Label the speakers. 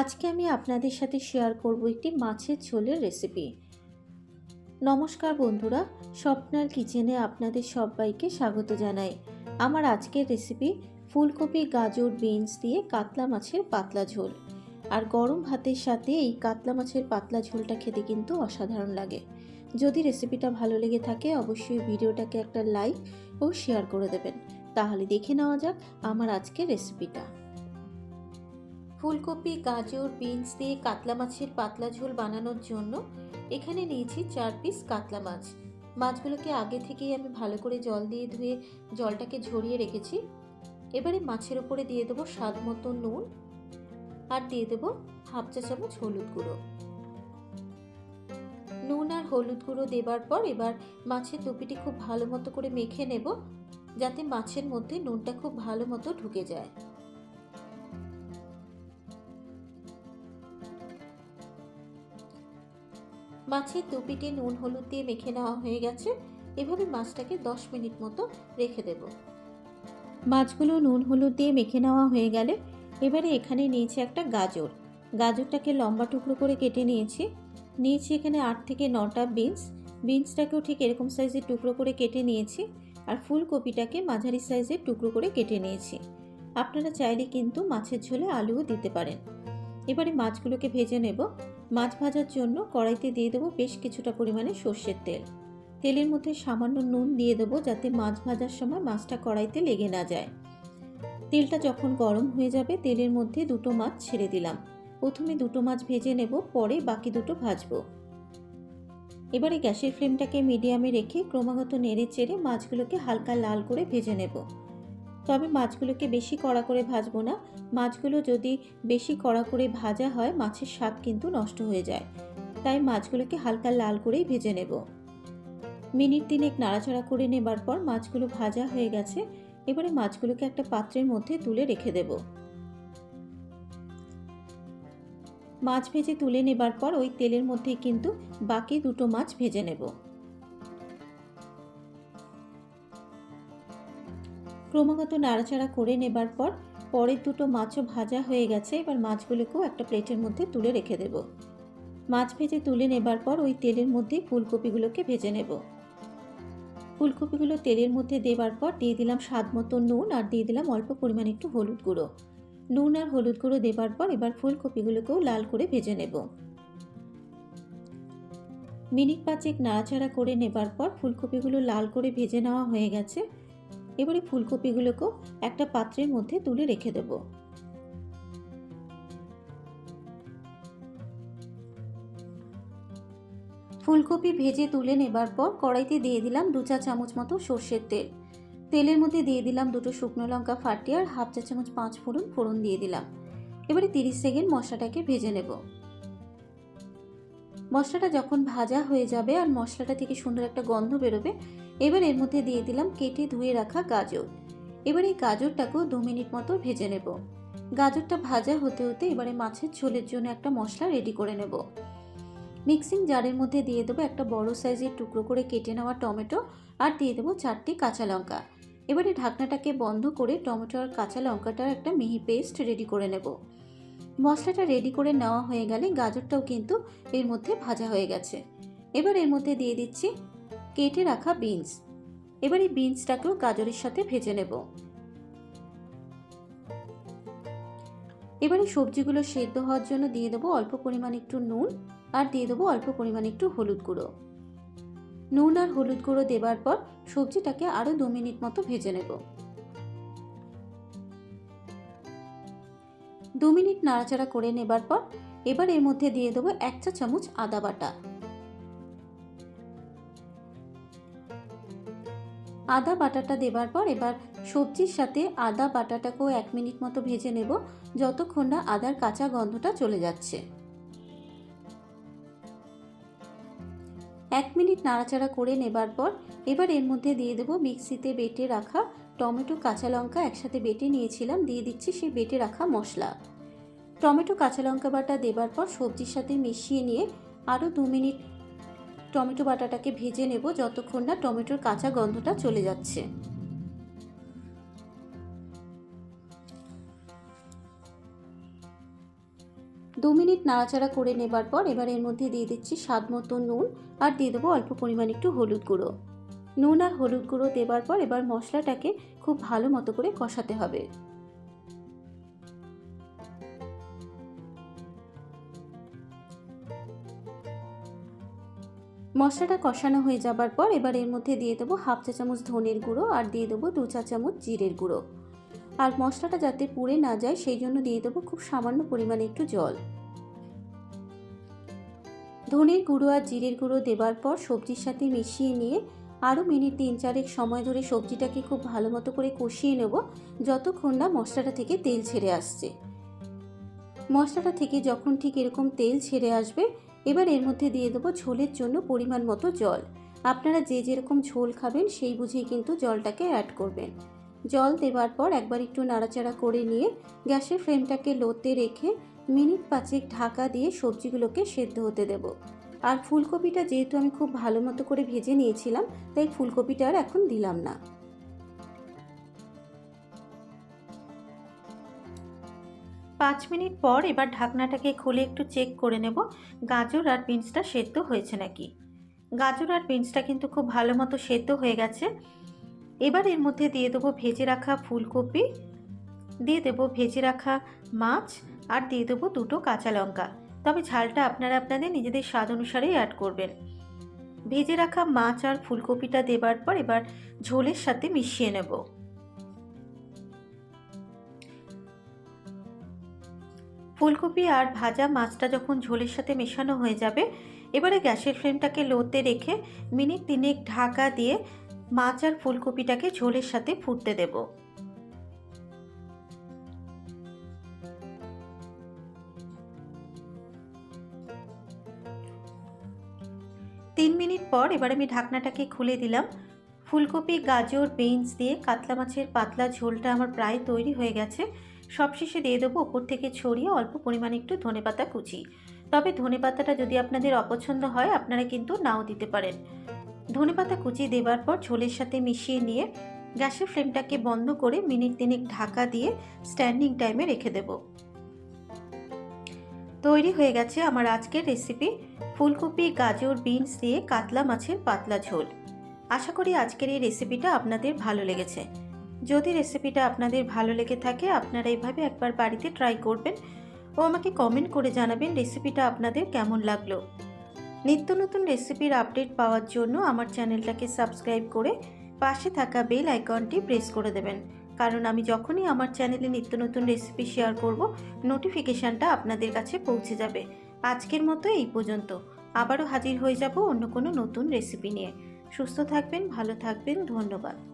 Speaker 1: আজকে আমি আপনাদের সাথে শেয়ার করব একটি মাছের ঝোলের রেসিপি নমস্কার বন্ধুরা, স্বপ্নার কিচেনে আপনাদের সবাইকে স্বাগত জানাই। আমার আজকের রেসিপি ফুলকপি, গাজর বিনস দিয়ে কাতলা মাছের পাতলা ঝোল। আর গরম ভাতের সাথে এই কাতলা মাছের পাতলা ঝোলটা খেতে কিন্তু অসাধারণ লাগে। যদি রেসিপিটা ভালো লেগে থাকে, অবশ্যই ভিডিওটাকে একটা লাইক ও শেয়ার করে দেবেন। তাহলে দেখে নেওয়া যাক আমার আজকের রেসিপিটা ফুলকপি, গাজর, বিনস দিয়ে কাতলা মাছের পাতলা ঝোল বানানোর জন্য এখানে নিয়েছি চার পিস কাতলা মাছ। মাছগুলোকে আগে থেকেই আমি ভালো করে জল দিয়ে ধুয়ে জলটাকে ঝরিয়ে রেখেছি। এবারে মাছের ওপরে দিয়ে দেবো স্বাদ মতো নুন আর দিয়ে দেবো হাফ চা চামচ হলুদ গুঁড়ো। নুন আর হলুদ গুঁড়ো দেবার পর এবার মাছের টুপিটি খুব ভালো মতো করে মেখে নেব, যাতে মাছের মধ্যে নুনটা খুব ভালো মতো ঢুকে যায়। মাছের দুপিটি নুন, হলুদ দিয়ে মেখে নেওয়া হয়ে গেছে। এভাবে মাছটাকে দশ মিনিট মতো রেখে দেব। মাছগুলো নুন, হলুদ দিয়ে মেখে নেওয়া হয়ে গেলে এবারে এখানে নিয়েছি একটা গাজর। গাজরটাকে লম্বা টুকরো করে কেটে নিয়েছি। নিয়েছি এখানে আট থেকে নটা বিনস। বিনসটাকেও ঠিক এরকম সাইজের টুকরো করে কেটে নিয়েছি আর ফুলকপিটাকে মাঝারি সাইজের টুকরো করে কেটে নিয়েছি। আপনারা চাইলে কিন্তু মাছের ঝোলে আলুও দিতে পারেন। এবারে মাছগুলোকে ভেজে নেব। মাছ ভাজার জন্য কড়াইতে দিয়ে দেবো বেশ কিছুটা পরিমাণে সর্ষের তেল। তেলের মধ্যে সামান্য নুন দিয়ে দেবো যাতে মাছ ভাজার সময় মাছটা কড়াইতে লেগে না যায়। তেলটা যখন গরম হয়ে যাবে, তেলের মধ্যে দুটো মাছ ছেড়ে দিলাম। প্রথমে দুটো মাছ ভেজে নেব, পরে বাকি দুটো ভাজবো। এবারে গ্যাসের ফ্লেমটাকে মিডিয়ামে রেখে ক্রমাগত নেড়ে চেড়ে মাছগুলোকে হালকা লাল করে ভেজে নেব। তবে মাছগুলোকে বেশি কড়া করে ভাজবো না। মাছগুলো যদি বেশি কড়া করে ভাজা হয়, মাছের স্বাদ কিন্তু নষ্ট হয়ে যায়। তাই মাছগুলোকে হালকা লাল করেই ভেজে নেব। মিনিট তিনেক নাড়াচাড়া করে নেবার পর মাছগুলো ভাজা হয়ে গেছে। এবারে মাছগুলোকে একটা পাত্রের মধ্যে তুলে রেখে দেব। মাছ ভেজে তুলে নেবার পর ওই তেলের মধ্যে কিন্তু বাকি দুটো মাছ ভেজে নেব। ক্রমাগত নাড়াচাড়া করে নেবার পর পরের দুটো মাছও ভাজা হয়ে গেছে, এবার মাছগুলোকেও একটা প্লেটের মধ্যে তুলে রেখে দেব। মাছ ভেজে তুলে নেবার পর ওই তেলের মধ্যে ফুলকপিগুলোকে ভেজে নেব। ফুলকপিগুলো তেলের মধ্যে দেবার পর দিয়ে দিলাম স্বাদ মতো নুন আর দিয়ে দিলাম অল্প পরিমাণ একটু হলুদ গুঁড়ো। নুন আর হলুদ গুঁড়ো দেবার পর এবার ফুলকপিগুলোকেও লাল করে ভেজে নেব। মিনিট পাঁচেক নাড়াচাড়া করে নেবার পর ফুলকপিগুলো লাল করে ভেজে নেওয়া হয়ে গেছে। এবারে ফুলকপিগুলোকেও একটা পাত্রের মধ্যে তুলে রেখে দেব। ফুলকপি ভেজে তুলে নেবার পর কড়াইতে দিয়ে দিলাম দু চা চামচ মতো সর্ষের তেল। তেলের মধ্যে দিয়ে দিলাম দুটো শুকনো লঙ্কা ফাটিয়ে আর হাফ চা চামচ পাঁচ ফোড়ন ফোড়ন দিয়ে দিলাম। এবারে তিরিশ সেকেন্ড মশলাটাকে ভেজে নেব। মশলাটা যখন ভাজা হয়ে যাবে আর মশলাটা থেকে সুন্দর একটা গন্ধ বেরোবে, এবার এর মধ্যে দিয়ে দিলাম কেটে ধুয়ে রাখা গাজর। এবার এই গাজরটাকেও দু মিনিট মতো ভেজে নেব। গাজরটা ভাজা হতে হতে এবারে মাছের ঝোলের জন্য একটা মশলা রেডি করে নেব। মিক্সিং জারের মধ্যে দিয়ে দেবো একটা বড় সাইজের টুকরো করে কেটে নেওয়া টমেটো আর দিয়ে দেবো চারটি কাঁচা লঙ্কা। এবারে ঢাকনাটাকে বন্ধ করে টমেটো আর কাঁচা লঙ্কাটার একটা মিহি পেস্ট রেডি করে নেব। মশলাটা রেডি করে নেওয়া হয়ে গেলে গাজরটাও কিন্তু এর মধ্যে ভাজা হয়ে গেছে। এবার এর মধ্যে দিয়ে দিচ্ছি কেটে রাখা বিনস এবার এই বিনসটাকেও গাজরের সাথে ভেজে নেব। এবারে সবজিগুলো সেদ্ধ হওয়ার জন্য দিয়ে দেবো অল্প পরিমাণ একটু নুন আর দিয়ে দেবো অল্প পরিমাণ একটু হলুদ গুঁড়ো। নুন আর হলুদ গুঁড়ো দেবার পর সবজিটাকে আরও দু মিনিট মতো ভেজে নেব। দু মিনিট নাড়াচাড়া করে নেবার পর এবার এর মধ্যে দিয়ে দেবো এক চা চামচ আদা বাটা। আদা বাটাটা দেবার পর এবার সবজির সাথে আদা বাটাটাকেও এক মিনিট মতো ভেজে নেব, যতক্ষণ না আদার কাঁচা গন্ধটা চলে যাচ্ছে। এক মিনিট নাড়াচাড়া করে নেবার পর এবার এর মধ্যে দিয়ে দেবো মিক্সিতে বেটে রাখা টমেটো, কাঁচা লঙ্কা একসাথে বেটে নিয়েছিলাম, দিয়ে দিচ্ছি সেই বেটে রাখা মশলা। টমেটো কাঁচা লঙ্কা বাটা দেবার পর সবজির সাথে মিশিয়ে নিয়ে আরও দু মিনিট টমেটো বাটাটাকে ভেজে নেব যতক্ষণ না টমেটোর কাঁচা গন্ধটা চলে যাচ্ছে। দু মিনিট নাড়াচাড়া করে নেবার পর এবার এর মধ্যে দিয়ে দিচ্ছি স্বাদ মতো নুন আর দিয়ে দেবো অল্প পরিমাণ একটু হলুদ গুঁড়ো। নুন আর হলুদ গুঁড়ো দেবার পর এবার মশলাটাকে খুব ভালো মতো করে কষাতে হবে। মশলাটা কষানো হয়ে যাবার পর এবার এর মধ্যে দিয়ে দেবো হাফ চা চামচ ধনের গুঁড়ো আর দিয়ে দেবো দু চা চামচ জিরের গুঁড়ো। আর মশলাটা যাতে পুড়ে না যায়, সেই জন্য দিয়ে দেবো খুব সামান্য পরিমাণে একটু জল। ধনের গুঁড়ো আর জিরের গুঁড়ো দেবার পর সবজির সাথে মিশিয়ে নিয়ে আরও মিনিট তিন চারেক সময় ধরে সবজিটাকে খুব ভালো মতো করে কষিয়ে নেব, যতক্ষণ না মশলাটা থেকে তেল ছেড়ে আসছে। মশলাটা থেকে যখন ঠিক এরকম তেল ছেড়ে আসবে এবার এর মধ্যে দিয়ে দেবো ঝোলের জন্য পরিমাণ মতো জল। আপনারা যে যেরকম ঝোল খাবেন সেই বুঝেই কিন্তু জলটাকে অ্যাড করবেন। জল দেবার পর একবার একটু নাড়াচাড়া করে নিয়ে গ্যাসের ফ্লেমটাকে লোতে রেখে মিনিট পাঁচেক ঢাকা দিয়ে সবজিগুলোকে সেদ্ধ হতে দেব। আর ফুলকপিটা যেহেতু আমি খুব ভালো মতো করে ভেজে নিয়েছিলাম, তাই ফুলকপিটা আর এখন দিলাম না। পাঁচ মিনিট পর এবার ঢাকনাটাকে খুলে একটু চেক করে নেব, গাজর আর বিনসটা সেদ্ধ হয়েছে নাকি। গাজর আর বিনসটা কিন্তু খুব ভালো মতো সেদ্ধ হয়ে গেছে। এবার এর মধ্যে দিয়ে দেবো ভেজে রাখা ফুলকপি, দিয়ে দেবো ভেজে রাখা মাছ, আর দিয়ে দেবো দুটো কাঁচা লঙ্কা। তবে ঝালটা আপনারা আপনাদের নিজেদের স্বাদ অনুসারেই অ্যাড করবেন। ভেজে রাখা মাছ আর ফুলকপিটা দেবার পর এবার ঝোলের সাথে মিশিয়ে নেব। ফুলকপি আর ভাজা মাছটা যখন ঝোলের সাথে মেশানো হয়ে যাবে, এবারে গ্যাসের ফ্লেমটাকে লোতে রেখে মিনিট তিনেক ঢাকা দিয়ে মাছ আর ফুলকপিটাকে ঝোলের সাথে ফুটতে দেব। তিন মিনিট পর এবার আমি ঢাকনাটাকে খুলে দিলাম। ফুলকপি, গাজর, বিনস দিয়ে কাতলা মাছের পাতলা ঝোলটা আমার প্রায় তৈরি হয়ে গেছে। সবশেষে দিয়ে দেবো ওপর থেকে ছড়িয়ে অল্প পরিমাণে একটু ধনেপাতা কুচি। তবে ধনেপাতাটা যদি আপনাদের অপছন্দ হয়, আপনারা কিন্তু নাও দিতে পারেন। ধনেপাতা কুচি দেবার পর ঝোলের সাথে মিশিয়ে নিয়ে গ্যাসের ফ্লেমটাকে বন্ধ করে মিনিট তিনেক ঢাকা দিয়ে স্ট্যান্ডিং টাইমে রেখে দেব। তৈরি হয়ে গেছে আমার আজকের রেসিপি ফুলকপি, গাজর, বিনস দিয়ে কাতলা মাছের পাতলা ঝোল। আশা করি আজকের এই রেসিপিটা আপনাদের ভালো লেগেছে। যদি রেসিপিটা আপনাদের ভালো লেগে থাকে, আপনারা এইভাবে একবার বাড়িতে ট্রাই করবেন ও আমাকে কমেন্ট করে জানাবেন রেসিপিটা আপনাদের কেমন লাগল। নিত্য নতুন রেসিপির আপডেট পাওয়ার জন্য আমার চ্যানেলটাকে সাবস্ক্রাইব করে পাশে থাকা বেল আইকনটি প্রেস করে দেবেন। কারণ আমি যখনই আমার চ্যানেলে নিত্য নতুন রেসিপি শেয়ার করব নোটিফিকেশানটা আপনাদের কাছে পৌঁছে যাবে। আজকের মতো এই পর্যন্ত। আবারও হাজির হয়ে যাব অন্য কোনো নতুন রেসিপি নিয়ে। সুস্থ থাকবেন, ভালো থাকবেন, ধন্যবাদ।